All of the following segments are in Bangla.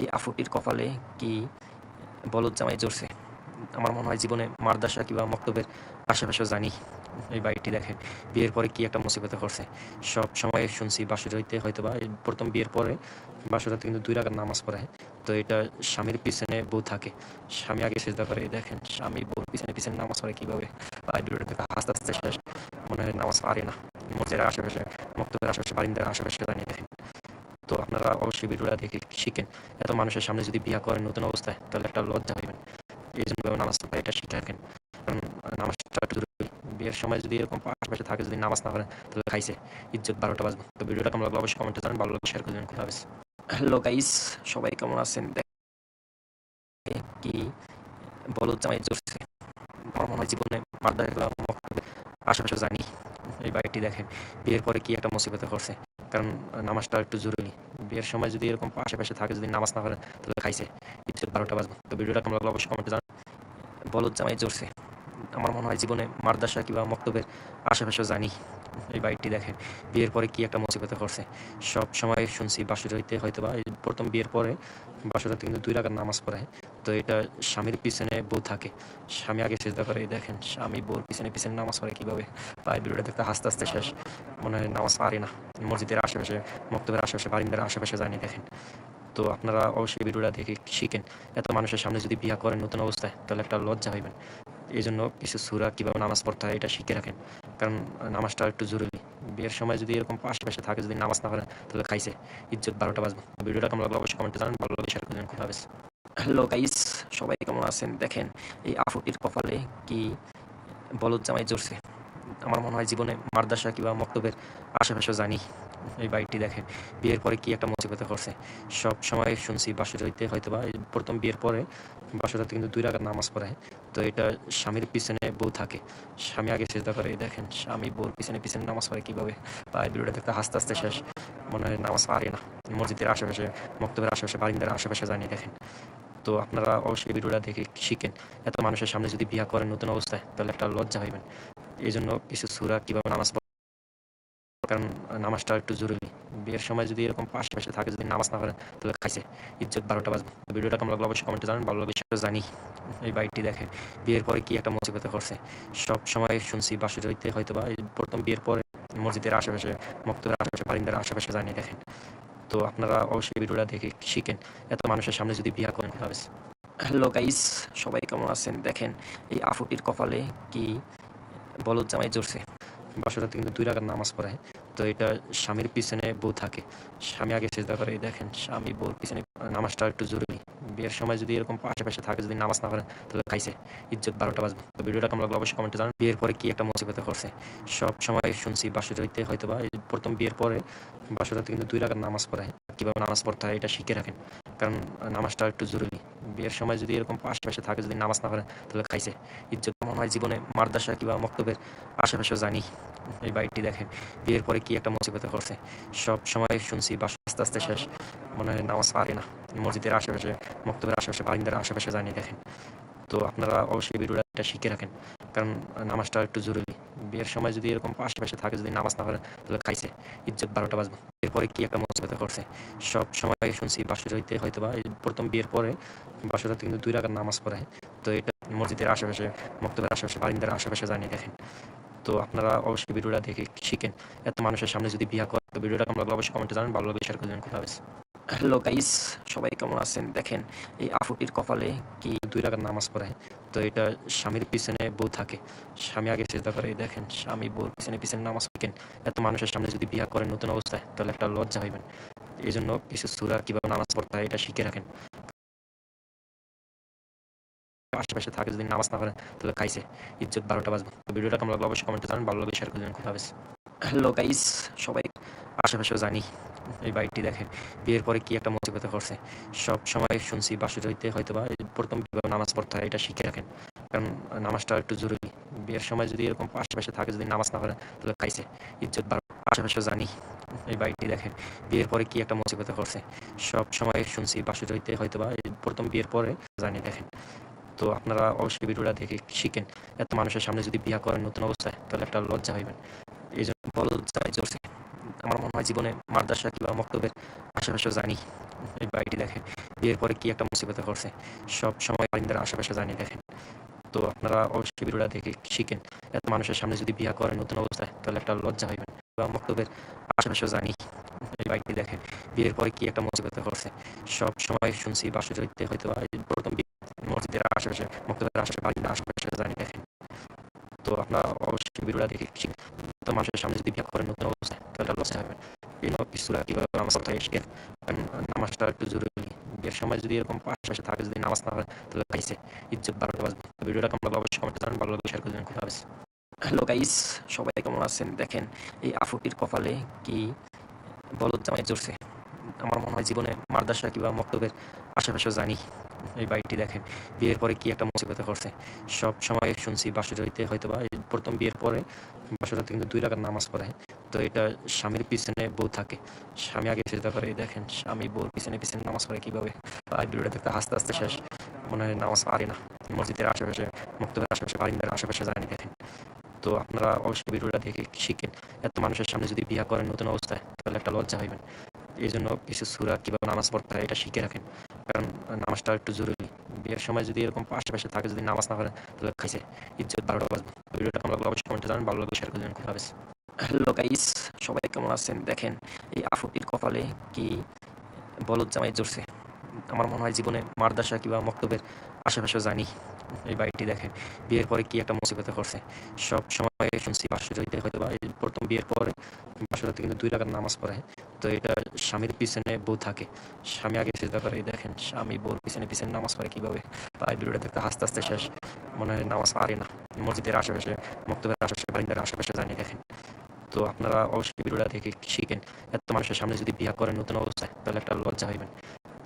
এই আফুটির কপালে কি বলদ জামাই জড়ছে আমার মনে হয় জীবনে মারদাসা কিংবা মক্তবের আশেপাশে জানি এই বাড়িটি দেখেন বিয়ের পরে কি একটা মুসিবতে করছে সব সময় শুনছি বাসুর হইতে হয়তো বা প্রথম বিয়ের পরে বাসুরাতে কিন্তু দুই রাখার নামাজ পড়ায় তো এটা স্বামীর পিছনে বউ থাকে। স্বামী আগে চেষ্টা করে দেখেন স্বামী বউর পিছনে পিছনে নামাজ পড়ে কীভাবে? ভিডিওটা দেখে আস্তে আস্তে শেষ। মনে হয় নামাজ পারে না। মসজিদের আশেপাশে, মক্তবের আশেপাশে, বারিন্দার আশেপাশে আপনারা অবশ্যই ভিডিওটা দেখে শিখেন। এত মানুষের সামনে যদি বিয়া করেন নতুন অবস্থায়, তাহলে একটা লজ্জা হইবেন এই জন্য নামাজ পড়া এটা শিখে রাখেন নামাজটা একটু জরুরি বিয়ের সময় যদি এরকম আশেপাশে থাকে, যদি নামাজ না করেন তাহলে খাইছে। ইজ্জত বারোটা বাজবে। তো ভিডিওটা কেমন লাগল? অবশ্যই কমেন্টে জানান ভালো লাগলে শেয়ার করে দেবেন। খুব হ্যালো গাইস সবাই কেমন আছেন? কি বলদ জামাই জড়ছে আমার মনে হয় জীবনে মারদা আশেপাশে জানি। এই বাড়িটি দেখেন। বিয়ের পরে কি একটা মুসিবতে করছে কারণ নামাজটা একটু জরুরি। বিয়ের সময় যদি এরকম আশেপাশে থাকে, যদি নামাজ না করেন তাহলে খাইছে। ইচ্ছে বারোটা বাজবে। তো ভিডিওটা কেমন লাগল অবশ্যই কমেন্টে জানান বলদ জামাই জোরছে। আমার মনে হয় জীবনে মারদাসা কিংবা মক্তবের আশেপাশে জানি। এই বাড়িটি দেখেন। বিয়ের পরে কি একটা মুসিবতে করছে সব সময় শুনছি বাসুর হইতে হয়তো বা প্রথম বিয়ের পরে বাসুরাতে কিন্তু দুই রাখার নামাজ পড়ায় তো এটা স্বামীর পিছনে বউ থাকে। স্বামী আগে চেষ্টা করে দেখেন, স্বামী বউর পিছনে পিছনে নামাজ পড়ে কীভাবে? এই ভিডিওটা দেখতে আস্তে আস্তে শেষ। মনে হয় নামাজ পারে না। মসজিদের আশেপাশে, মক্তবের আশেপাশে, বারিন্দার আশেপাশে জানিয়ে দেখেন। তো আপনারা অবশ্যই ভিডিওটা দেখে শিখেন। এত মানুষের সামনে যদি বিয়া করেন নতুন অবস্থায়, তাহলে একটা লজ্জা হইবেন এই জন্য কিছু সুরা কীভাবে নামাজ পড়তে হয়, এটা শিখে রাখেন। কারণ নামাজটা একটু জরুরি। বিয়ের সময় যদি এরকম আশেপাশে থাকে, যদি নামাজ না করেন তাহলে খাইছে, ইজ্জত বারোটা বাজবে। ভিডিওটা কেমন লাগল অবশ্যই কমেন্টে জানান, ভালো লাগে শেয়ার করে দেবেন, খুব হ্যালো গাইস সবাই কেমন আছেন? দেখেন, এই আফুটির কপালে কি বলদ জামাই জড়ছে আমার মনে হয় জীবনে মারদাসা কিংবা মক্তবের আশেপাশে জানি। এই বাড়িটি দেখেন। বিয়ের পরে কি একটা মুসিবতে করছে। সব সময় শুনছি বাসুর হইতে হয়তো বা প্রথম বিয়ের পরে বাসুরাতে কিন্তু দুই রাখার নামাজ পড়ায় তো এটা স্বামীর পিছনে বউ থাকে। স্বামী আগে চেষ্টা করে দেখেন, স্বামী বউর পিছনে পিছনে নামাজ পড়ে কীভাবে? বা এই ভিডিওটা দেখতে আস্তে আস্তে শেষ। মনে হয় নামাজ পারে না। মসজিদের আশেপাশে, মক্তবের আশেপাশে, বারিন্দার আশেপাশে জানিয়ে দেখেন। তো আপনারা অবশ্যই ভিডিওটা দেখে শিখেন। এত মানুষের সামনে যদি বিয়া করেন নতুন অবস্থায়, তাহলে একটা লজ্জা হইবেন। এই জন্য কিছু সুরা কীভাবে নামাজ পড়- কারণ নামাজটা একটু জরুরি। বিয়ের সময় যদি এরকম আশেপাশে থাকে, যদি নামাজ না করেন তাহলে খাইছে। ইজ্জত বারোটা বাজবে। ভিডিওটা কেমন লাগল অবশ্যই কমেন্টে জানান ভালো লাগলে সেটা জানি। এই বাড়িটি দেখেন বিয়ের পরে কি একটা মুসিবতে করছে। সব সময় শুনছি বাসুর হইতে হয়তো বা প্রথম বিয়ের পরে মসজিদের আশেপাশে, মক্তবের আশেপাশে, বারিন্দার আশেপাশে জানিয়ে দেখেন। তো আপনারা অবশ্যই ভিডিওটা দেখে শিখেন। এত মানুষের সামনে যদি বিয়া করেন খুব হ্যালো গাইস, সবাই কেমন আছেন? দেখেন, এই আফুটির কপালে কি বলদ জামাই জড়ছে বাসুরাতে কিন্তু দুই রাখার নামাজ পড়ায় তো এটা স্বামীর পিছনে বউ থাকে। স্বামী আগে চেষ্টা করে দেখেন, স্বামী বউর পিছনে নামাজটা একটু জরুরি। বিয়ের সময় যদি এরকম আশেপাশে থাকে, যদি নামাজ না করেন তাহলে খাইছে। ইজ্জত বারোটা বাজবে। তো ভিডিওটা কেমন লাগল অবশ্যই কমেন্টে জানান। বিয়ের পরে কি একটা মুসিবতে করছে সব সময় শুনছি বাসুর হইতে হয়তো বা প্রথম বিয়ের পরে বাসুরাতে কিন্তু দুই রাখার নামাজ পড়ায় কীভাবে নামাজ পড়তে হয়, এটা শিখে রাখেন। কারণ নামাজটা একটু জরুরি। বিয়ের সময় যদি এরকম আশেপাশে থাকে, যদি নামাজ না করেন তাহলে খাইছে। ইজ্জত মনে হয় জীবনে মারদাসা কিংবা মক্তবের আশেপাশে জানি। এই বাড়িটি দেখেন, বিয়ের পরে কি একটা মুসিবতে করছে সব সময় শুনছি, বাস আস্তে আস্তে শেষ। মনে হয় নামাজ পারে না। মসজিদের আশেপাশে, মক্তবের আশেপাশে, বারিন্দার আশেপাশে জানিয়ে দেখেন। তো আপনারা অবশ্যই ভিডিওটা শিখে রাখেন, কারণ নামাজটা একটু জরুরি। বিয়ের সময় যদি এরকম আশেপাশে থাকে, যদি নামাজ না করেন তাহলে খাইছে। ইজ্জত বারোটা বাজবে। এরপরে কি একটা মুসিবতে করছে। সব সময় শুনছি বাসর হইতে হয়তো বা প্রথম বিয়ের পরে বাসর হতে কিন্তু দুই রাখার নামাজ পড়ে। তো এটা মসজিদের আশেপাশে, মক্তবের আশেপাশে, বারিন্দার আশেপাশে জানিয়ে দেখেন। তো আপনারা অবশ্যই ভিডিওটা দেখে শিখেন। এত মানুষের সামনে যদি বিয়া করেন তো ভিডিওটা আমরা অবশ্যই কমেন্টে জানান। ভালো লাগলে শেয়ার করে দেবেন। খুব হ্যালো গাইস, সবাই কেমন আছেন? দেখেন, এই আফুটির কপালে কি দুই রাখার নামাজ পড়ায় তো এটা স্বামীর পিছনে বউ থাকে। স্বামী আগে চেষ্টা করে, দেখেন, স্বামী বউর পিছনে পিছনে নামাজ পড়েন। এত মানুষের সামনে যদি বিয়া করেন নতুন অবস্থায়, তাহলে একটা লজ্জা হইবেন। এই জন্য কিছু সুরা কীভাবে নামাজ পড়তে হয়, এটা শিখে রাখেন। আশেপাশে থাকে যদি নামাজ না করেন তাহলে খাইছে। ইজ্জত বারোটা বাজবে। তো ভিডিওটা কেমন লাগল অবশ্যই কমেন্টে জানান, ভালো লাগলে শেয়ার করে দেবেন, খুব হ্যালো গাইস, সবাই আশেপাশে জানি। এই বাড়িটি দেখেন। বিয়ের পরে কি একটা মুসিবতে করছে। সব সময় শুনছি বাসুর হইতে হয়তো বা প্রথম কীভাবে নামাজ পড়তে হয় এটা শিখে রাখেন। কারণ নামাজটা একটু জরুরি। বিয়ের সময় যদি এরকম আশেপাশে থাকে, যদি নামাজ না করেন তাহলে খাইছে। ইজ্জত বারো আশেপাশে জানি। এই বাড়িটি দেখেন। বিয়ের পরে কি একটা মুসিবতে করছে। সব সময় শুনছি বাসুর হইতে হয়তো বা প্রথম বিয়ের পরে জানিয়ে দেখেন। তো আপনারা অবশ্যই ভিডিওটা দেখে শিখেন। এত মানুষের সামনে যদি বিয়া করেন নতুন অবস্থায়, তাহলে একটা লজ্জা হইবেন এই জন্য বলদ জামাই জড়ছে আমার মনে হয় জীবনে মাদ্রাসা কিংবা মক্তবের আশেপাশে জানি। এই বাড়িটি দেখেন, বিয়ের পরে কি একটা মুসিবতে করছে সব সময় বারিন্দার আশেপাশে জানি, দেখেন। তো আপনারা অবশ্যই ভিডিওটা দেখে শিখেন। এত মানুষের সামনে যদি বিয়া করেন নতুন অবস্থায়, তাহলে একটা লজ্জা হইবেন। বা মক্তবের আশেপাশে জানি। এই বাড়িটি দেখেন, বিয়ের পরে কি একটা মুসিবতে করছে সব সময় শুনছি বাসুচরিত্রে হয়তো বা প্রথম মসজিদের আশেপাশে, মক্তবের আশেপাশে বারিন্দার আশেপাশে জানি, দেখেন। তো আপনারা অবশ্যই ভিডিওটা দেখে শিখেন। তো মানুষের সামনে যদি বিয়া করেন নতুন অবস্থায় তাহলে লজ্জা হবেন এই নব কিছুরা কীভাবে নামাজ নামাজটা একটু জরুরি। বিয়ের সময় যদি এরকম থাকে, যদি নামাজ না হয়, তাহলে ইজ্জত ভিডিওটা জানান ভালো শেয়ার করে খুব হ্যালো গাইস সবাই কেমন আছেন? দেখেন, এই আফুটির কপালে কি বলদ জামাই আমার মনে হয় জীবনে মাদ্রাসা কিংবা মক্তবের আশেপাশে জানি। এই বাড়িটি দেখেন, বিয়ের পরে কি একটা মুসিবতে করছে সব সময় শুনছি বাসুচরিতে হয়তো বা প্রথম বিয়ের পরে বাসুরাতে কিন্তু দুই রাখার নামাজ পড়ে। তো এটা স্বামীর পিছনে বউ থাকে। স্বামী আগে চিন্তা করে, দেখেন, স্বামী বউর পিছনে পিছনে নামাজ পড়ে কীভাবে? ভিডিওটা দেখতে আস্তে আস্তে শেষ। মনে হয় নামাজ পারি না। মসজিদের আশেপাশে, মুক্তবের আশেপাশে, বারিন্দার আশেপাশে জানি দেখেন। তো আপনারা অবশ্যই ভিডিওটা দেখে শিখেন। এত মানুষের সামনে যদি বিয়া করেন নতুন অবস্থায়, তাহলে একটা লজ্জা হইবেন। এই জন্য কিছু সুরা কীভাবে নামাজ পড়তে হয়, এটা শিখে রাখেন। কারণ নামাজটা একটু জরুরি। বিয়ের সময় যদি এরকম আশেপাশে থাকে, যদি নামাজ না করেন তাহলে খাইছে। ইজ্জত বারোটা বাজবে। ভিডিওটা লাগল অবশ্যই কমেন্টে জানান ভালো লাগলে শেয়ার করে দেবেন। খুব হ্যালো গাইস, সবাই কেমন আছেন? দেখেন, এই আফুটির কপালে কি বলদ জামাই জড়ছে। আমার মনে হয় জীবনে মারদাসা কিংবা মক্তবের আশেপাশে জানি। এই বাড়িটি দেখেন, বিয়ের পরে কি একটা মুসিবতে করছে সব সময় শুনছি বাসুচরিতে হয়তো বা প্রথম বিয়ের পরে বাসুরাতে কিন্তু দুই রাখার নামাজ পড়ে। তো এটা স্বামীর পিছনে বউ থাকে। স্বামী আগে চিন্তা করে দেখেন, স্বামী বউর পিছনে পিছনে নামাজ পড়ে কীভাবে? আর ভিডিওটা দেখতে আস্তে আস্তে শেষ। মনে হয় নামাজ পারি না। মসজিদের আশেপাশে, মক্তবের আশেপাশে, বারিন্দার আশেপাশে জানি, দেখেন। তো আপনারা অবশ্যই ভিডিওটা দেখে শিখেন। এত মানুষের সামনে যদি বিয়া করেন নতুন অবস্থায়, তাহলে একটা লজ্জা হইবেন।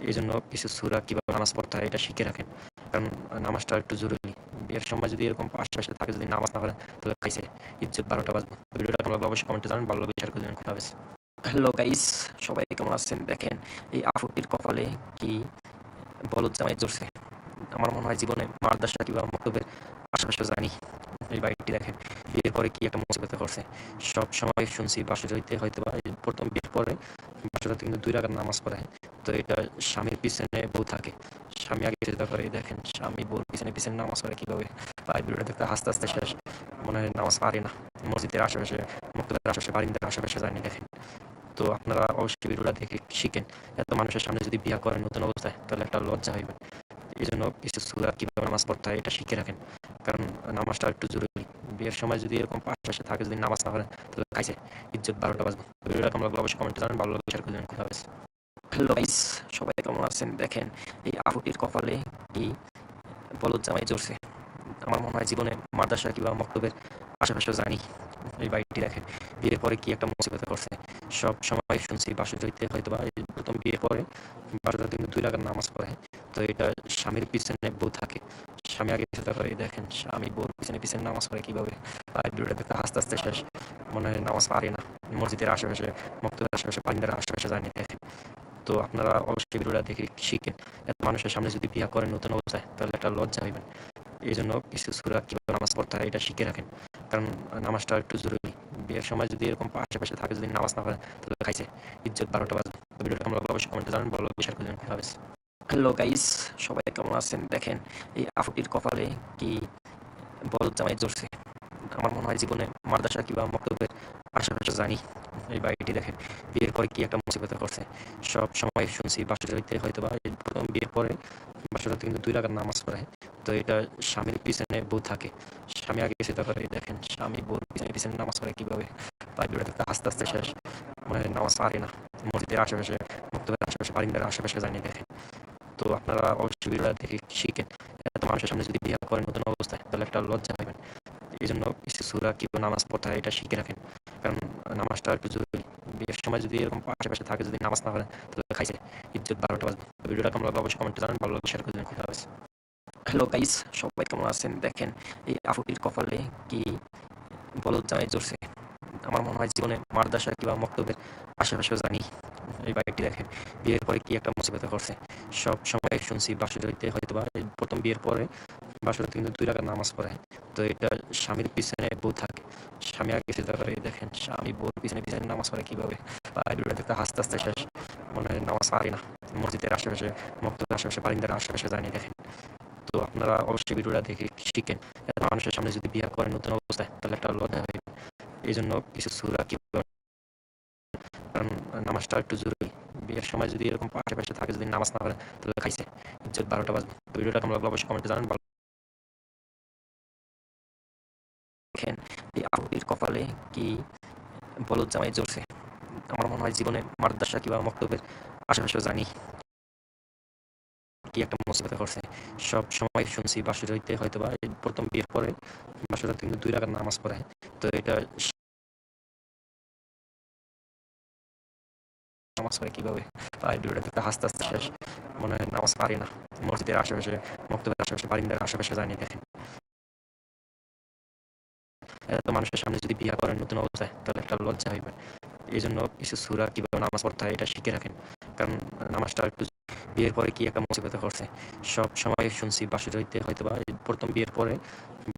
এই জন্য কিছু সুরা কীভাবে নামাজ পড়তে হয় এটা শিখে রাখেন। কারণ নামাজটা একটু জরুরি। বিয়ের সময় যদি এরকম আশেপাশে থাকে, যদি নামাজ না করেন তাহলে খাইছে, ইজ্জত বারোটা বাজবে। ভিডিওটা কেমন অবশ্যই কমেন্টে জানান ভালো শেয়ার করে দেবেন। হাফেজ। হ্যালো গাইস সবাই কেমন আছেন? দেখেন, এই আফুটির কপালে কি বলদ জামাই জড়ছে। আমার মনে হয় জীবনে মাদ্রাসা কিংবা মক্তবের আশেপাশে জানি। এই বাড়িটি দেখেন। বিয়ের পরে কি একটা মুসিবতে করছে সব সময় শুনছি বাসুচরিতে হয়তো বা প্রথম বিয়ের পরে বাসুরাতে কিন্তু দুই রাখার নামাজ পড়ে। তো এটা স্বামীর পিছনে বউ থাকে। স্বামী আগে চিন্তা করে দেখেন, স্বামী বউর পিছনে পিছনে নামাজ পড়ে কীভাবে? আর ভিডিওটা দেখতে আস্তে আস্তে শেষ। মনে হয় নামাজ পারি না। মসজিদের আশেপাশে মুক্তবের আশেপাশে, বারিন্দার আশেপাশে জানি দেখেন। তো আপনারা অবশ্যই ভিডিওটা দেখে শিখেন। এত মানুষের সামনে যদি বিয়া করেন নতুন অবস্থায়, তাহলে একটা লজ্জা হইবেন এই জন্য কিছু সুরা কীভাবে নামাজ পড়তে হয় এটা শিখে রাখেন। কারণ নামাজটা একটু জরুরি। বিয়ের সময় যদি এরকম পাশাপাশি থাকে, যদি নামাজ না করেন তাহলে খাইছে। ইজ্জত বারোটা বাজবে। ভিডিওটা লাগল অবশ্যই কমেন্টে জানান ভালো লাগলে শেয়ার করে দেবেন। খুব হ্যালো গাইস সবাই কেমন আছেন? দেখেন, এই আফুটির কপালে এই বলদ জামাই জড়ছে আমার মনে হয় জীবনে মাদ্রাসা কিংবা মক্তবের আশেপাশে জানি। এই বাড়িটি দেখেন। বিয়ের পরে কি একটা মুসিবতে করছে সব সময় শুনছি বাসুচরিতে হয়তো বা প্রথম বিয়ে পরে বাসুরাতে কিন্তু দুই রাখার নামাজ পড়ে। তো এটা স্বামীর পিছনে বউ থাকে। স্বামী আগে চিন্তা করে দেখেন, স্বামী বউর পিছনে পিছনে নামাজ পড়ে কীভাবে? আর ভিডিওটা দেখতে আস্তে আস্তে শেষ। মনে হয় নামাজ পারি না। মসজিদের আশেপাশে মক্তবের আশেপাশে, বারিন্দার আশেপাশে জানি দেখেন। তো আপনারা অবশ্যই ভিডিওটা দেখে শিখেন। এত মানুষের সামনে যদি বিয়া করেন নতুন অবস্থায় তাহলে একটা লজ্জা হইবেন। এই জন্য কিছু সুরা কীভাবে নামাজ পড়তে হয়, এটা শিখে রাখেন। কারণ নামাজটা একটু জরুরি। বিয়ের সময় যদি এরকম আশেপাশে থাকে, যদি নামাজ না করেন তাহলে খাইছে। ইজ্জত বারোটা বাজবে। ভিডিওটা কেমন লাগল অবশ্যই কমেন্টে জানান লাগলে শেয়ার করে দেবেন। হাফেজ। হ্যালো গাইস সবাই কেমন আছেন? দেখেন, এই আফুটির কপালে কি বলদ জামাই জড়ছে। আমার মনে হয় জীবনে মাদ্রাসা কিংবা মক্তবের আশেপাশে জানি। এই বাড়িটি দেখেন, বিয়ের পরে কি একটা মুসিবতে করছে সব সময় শুনছি বাসুচরিতে হয়তো বা প্রথম বিয়ের পরে বাসুরাতে কিন্তু দুই রাখার নামাজ পড়ে। তো এটা স্বামীর পিছনে বউ থাকে। স্বামী আগে চিন্তা করে, দেখেন স্বামী পিছনে নামাজ পড়ে কীভাবে? ভিডিওটা দেখতে আস্তে আস্তে শেষ। মনে নামাজ পারি না। মসজিদের আশেপাশে মুক্তবের আশেপাশে, বারিন্দার আশেপাশে জানি দেখেন। তো আপনারা অবশ্যই ভিডিওটা দেখে শিখেন। এত মানুষের সামনে যদি বিয়া করেন নতুন অবস্থায়, তাহলে একটা লজ্জা হইবেন এই জন্য সুরা কীভাবে নামাজ পড়তে হয় এটা শিখে রাখেন। কারণ নামাজটা একটু জরুরি বিয়ের সময় যদি এরকম আশেপাশে থাকে, যদি নামাজ না করেন তাহলে খাইছে। ইজ্জত বারোটা বাজবে। ভিডিওটা লাগল? অবশ্যই কমেন্টে জানান ভালো লাগলে শেয়ার করে দেবেন। খুব হ্যালো গাইস, সবাই কেমন আছেন? দেখেন, এই আফুটির কপালে কি বলদ জামাই জড়ছে? আমার মনে হয় জীবনে মাদ্রাসা কিংবা মক্তবের আশেপাশে জানি। এই বাড়িটি দেখেন, বিয়ের পরে কি একটা মুসিবতে করছে সব সময় শুনছি বাসুচরিতে হয়তো বা প্রথম বিয়ের পরে বাসুরাতে কিন্তু দুই রাখার নামাজ পড়ে। তো এটা স্বামীর পিছনে বউ থাকে, স্বামী আগে চিন্তা করে দেখেন, স্বামী বউর পিছনে পিছনে নামাজ পড়ে কীভাবে? ভিডিওটা দেখতে আস্তে আস্তে শেষ, মনে হয় নামাজ পারি না। মসজিদের আশেপাশে, মক্তবের আশেপাশে, বারিন্দার আশেপাশে জানি, দেখেন। তো আপনারা অবশ্যই ভিডিওটা দেখে শিখেন মানুষের সামনে যদি বিয়ে করেন নতুন অবস্থায়, তাহলে একটা লজ্জা হবে এই জন্য কিছু সুরা কি নামাজটা একটু জরুরি। বিয়ের সময় যদি এরকম আশেপাশে থাকে, যদি নামাজ না পড়ে, তাহলে খাইছে। ইজ্জত বারোটা বাজবে। ভিডিওটা লাগল অবশ্যই কমেন্টে জানান। দেখেন, এই আরবির কপালে কি বলদ জামাই জ্বলছে? আমার মনে হয় জীবনে মাদ্রাসা কিংবা মক্তবের আশেপাশেও জানি। কি একটা মুসিবতে করছে সব সময় শুনছি বাসুর হইতে হয়তো বা প্রথম বিয়ের পরে বাসুরা কিন্তু দুই রাখার নামাজ পড়ে। তো এটা নামাজ পড়ে দেখতে হাসতে হাসতে শেষ। মনে হয় নামাজ না। মসজিদের আশেপাশে, মক্তবের আশেপাশে, বারিন্দার আশেপাশে জানিয়ে দেখেন। এত মানুষের সামনে যদি বিয়ে করেন নতুন অবস্থায়, তাহলে একটা লজ্জা হইবে। এই জন্য কিছু সুরা কীভাবে নামাজ পড়তে হয় এটা শিখে রাখেন। কারণ নামাজটা একটু বিয়ের পরে কি একটা মুসিবতে করছে সব সময় শুনছি বাসুর হইতে হয়তো বা প্রথম বিয়ের পরে